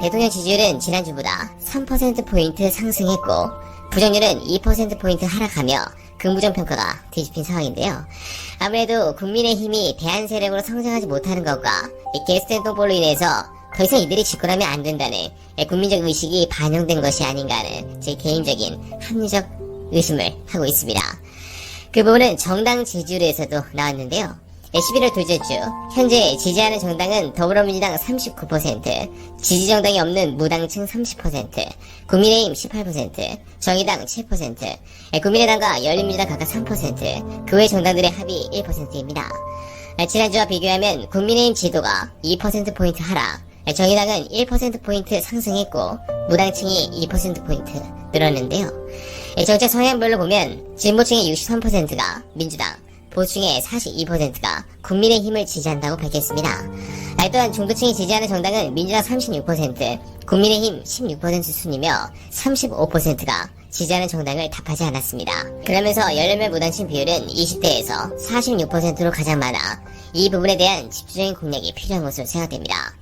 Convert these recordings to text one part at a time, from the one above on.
대통령 지지율은 지난주보다 3%포인트 상승했고 부정률은 2%포인트 하락하며 긍부정 평가가 뒤집힌 상황인데요. 아무래도 국민의 힘이 대한 세력으로 성장하지 못하는 것과 이 게스트앤 똥볼로 인해서 더 이상 이들이 집권하면 안 된다는 국민적 의식이 반영된 것이 아닌가 하는 제 개인적인 합리적 의심을 하고 있습니다. 그 부분은 정당 지지율에서도 나왔는데요. 11월 둘째 주 현재 지지하는 정당은 더불어민주당 39%, 지지 정당이 없는 무당층 30%, 국민의힘 18%, 정의당 7%, 국민의당과 열린민주당 각각 3%, 그 외 정당들의 합이 1%입니다. 지난주와 비교하면 국민의힘 지도가 2%포인트 하락, 정의당은 1%포인트 상승했고 무당층이 2%포인트 늘었는데요. 정책 성향별로 보면 진보층의 63%가 민주당, 보충의 42%가 국민의힘을 지지한다고 밝혔습니다. 또한 중도층이 지지하는 정당은 민주당 36%, 국민의힘 16% 순이며 35%가 지지하는 정당을 답하지 않았습니다. 그러면서 열렬매 무당층 비율은 20대에서 46%로 가장 많아 이 부분에 대한 집중적인 공략이 필요한 것으로 생각됩니다.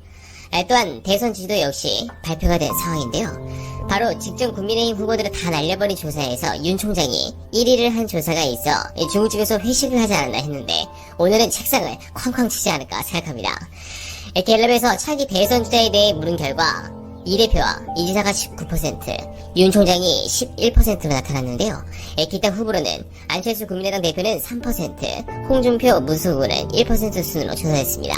또한 대선 지도 역시 발표가 된 상황인데요. 바로 직전 국민의힘 후보들을 다 날려버린 조사에서 윤 총장이 1위를 한 조사가 있어 중국집에서 회식을 하지 않았나 했는데 오늘은 책상을 쾅쾅 치지 않을까 생각합니다. 갤럽에서 차기 대선 주자에 대해 물은 결과 이 대표와 이 지사가 19%, 윤 총장이 11%로 나타났는데요. 기타 후보로는 안철수 국민의당 대표는 3%, 홍준표 무수 후보는 1% 순으로 조사했습니다.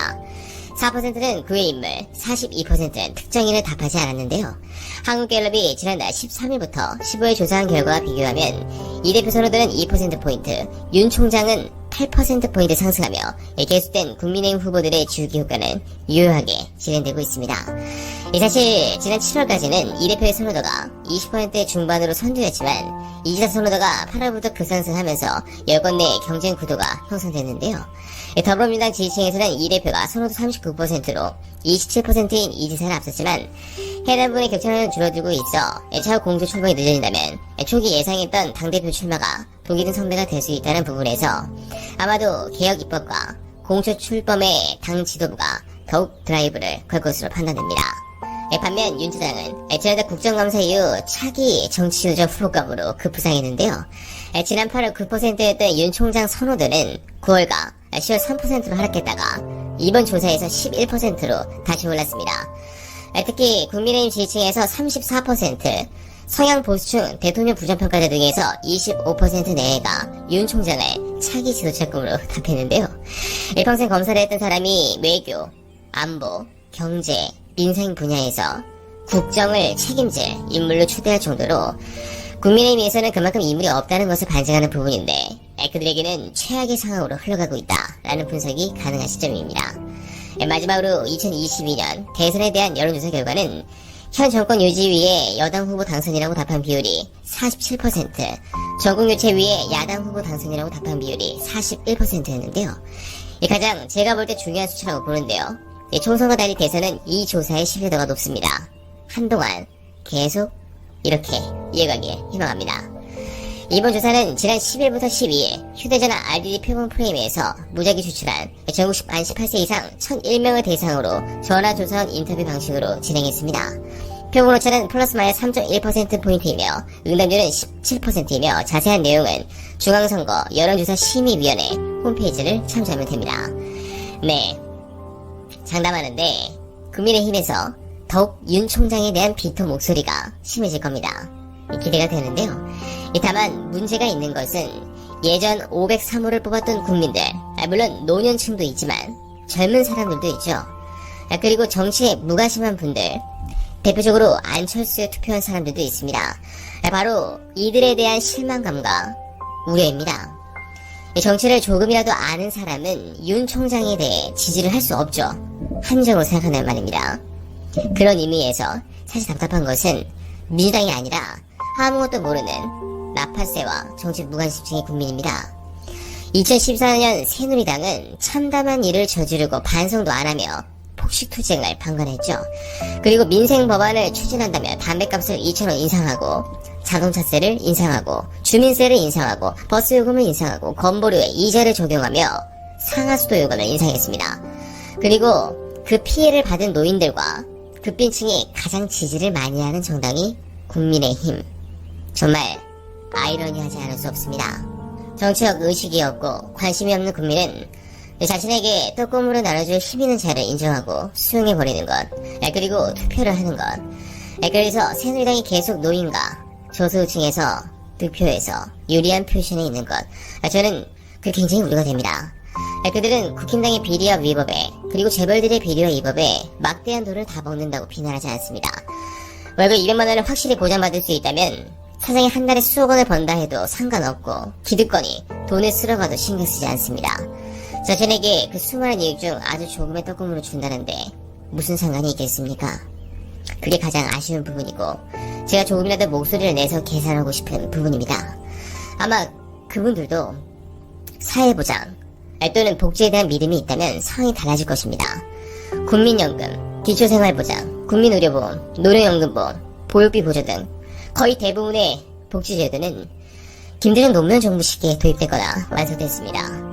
4%는 그의 인물, 42%는 특정인을 답하지 않았는데요. 한국갤럽이 지난달 13일부터 15일 조사한 결과와 비교하면 이 대표 선호도는 2%포인트, 윤 총장은 8%포인트 상승하며 계속된 국민의힘 후보들의 주기 효과는 유효하게 진행되고 있습니다. 사실 지난 7월까지는 이 대표의 선호도가 20% 중반으로 선두였지만 이지사 선호도가 8월부터 급상승하면서 여권 내 경쟁 구도가 형성됐는데요. 더불어민주당 지지층에서는 이 대표가 선호도 39%로 27%인 이지사를 앞섰지만 해당 부분의 격차는 줄어들고 있어 차후 공조 출범이 늦어진다면 초기 예상했던 당대표 출마가 독이든 선배가 될 수 있다는 부분에서 아마도 개혁 입법과 공조 출범에 당 지도부가 더욱 드라이브를 걸 것으로 판단됩니다. 반면 윤 주장은 지난달 국정감사 이후 차기 정치 유적 후보감으로 급부상했는데요. 지난 8월 9%였던 윤 총장 선호도는 9월과 10월 3%로 하락했다가 이번 조사에서 11%로 다시 올랐습니다. 특히 국민의힘 지지층에서 34%, 성향 보수층 대통령 부정평가자 등에서 25% 내외가 윤 총장을 차기 지도자급으로 답했는데요. 일평생 검사를 했던 사람이 외교, 안보, 경제, 민생 분야에서 국정을 책임질 인물로 추대할 정도로 국민의힘에서는 그만큼 인물이 없다는 것을 반증하는 부분인데 그들에게는 최악의 상황으로 흘러가고 있다라는 분석이 가능한 시점입니다. 마지막으로 2022년 대선에 대한 여론조사 결과는 현 정권 유지 위에 여당 후보 당선이라고 답한 비율이 47%, 전국 유체 위에 야당 후보 당선이라고 답한 비율이 41%였는데요. 가장 제가 볼 때 중요한 수치라고 보는데요. 총선과 달리 대선은 이 조사의 신뢰도가 높습니다. 한동안 계속 이렇게 이어가길 희망합니다. 이번 조사는 지난 10일부터 12일 휴대전화 RDD 표본 프레임에서 무작위 추출한 전국 만 18세 이상 1001명을 대상으로 전화 조선 인터뷰 방식으로 진행했습니다. 표본 오차는 플러스 마이너스 3.1%포인트이며 응답률은 17%이며 자세한 내용은 중앙선거 여론조사 심의위원회 홈페이지를 참조하면 됩니다. 네. 장담하는데 국민의힘에서 더욱 윤 총장에 대한 비토 목소리가 심해질 겁니다. 기대가 되는데요. 다만 문제가 있는 것은 예전 503호를 뽑았던 국민들, 물론 노년층도 있지만 젊은 사람들도 있죠. 그리고 정치에 무관심한 분들, 대표적으로 안철수에 투표한 사람들도 있습니다. 바로 이들에 대한 실망감과 우려입니다. 정치를 조금이라도 아는 사람은 윤 총장에 대해 지지를 할 수 없죠. 함정으로 생각한다는 말입니다. 그런 의미에서 사실 답답한 것은 민주당이 아니라 아무것도 모르는 나파세와 정치 무관심층의 국민입니다. 2014년 새누리당은 참담한 일을 저지르고 반성도 안 하며 폭식 투쟁을 방관했죠. 그리고 민생 법안을 추진한다며 담배값을 2천원 인상하고 자동차세를 인상하고 주민세를 인상하고 버스 요금을 인상하고 건보료에 이자를 적용하며 상하수도 요금을 인상했습니다. 그리고 그 피해를 받은 노인들과 극빈층이 가장 지지를 많이 하는 정당이 국민의힘. 정말 아이러니하지 않을 수 없습니다. 정치적 의식이 없고 관심이 없는 국민은 자신에게 떡고물을 나눠줄 힘 있는 자를 인정하고 수용해버리는 것, 아, 그리고 투표를 하는 것. 아, 그래서 새누리당이 계속 노인과 저소득층에서 득표에서 유리한 표션에 있는 것. 아, 저는 그 굉장히 우려가 됩니다. 아, 그들은 국힘당의 비리와 위법에 그리고 재벌들의 비리와 위법에 막대한 돈을 다 먹는다고 비난하지 않습니다. 월급 200만 원을 확실히 보장받을 수 있다면 사장이 한 달에 수억 원을 번다 해도 상관없고 기득권이 돈을 쓸어가도 신경 쓰지 않습니다. 자신에게 그 수많은 이익 중 아주 조금의 떡고물을 준다는데 무슨 상관이 있겠습니까? 그게 가장 아쉬운 부분이고 제가 조금이라도 목소리를 내서 계산하고 싶은 부분입니다. 아마 그분들도 사회보장 또는 복지에 대한 믿음이 있다면 상황이 달라질 것입니다. 국민연금, 기초생활보장, 국민의료보험, 노령연금보험, 보육비 보조 등 거의 대부분의 복지제도는 김대중 노무현 정부 시기에 도입됐거나 완성됐습니다.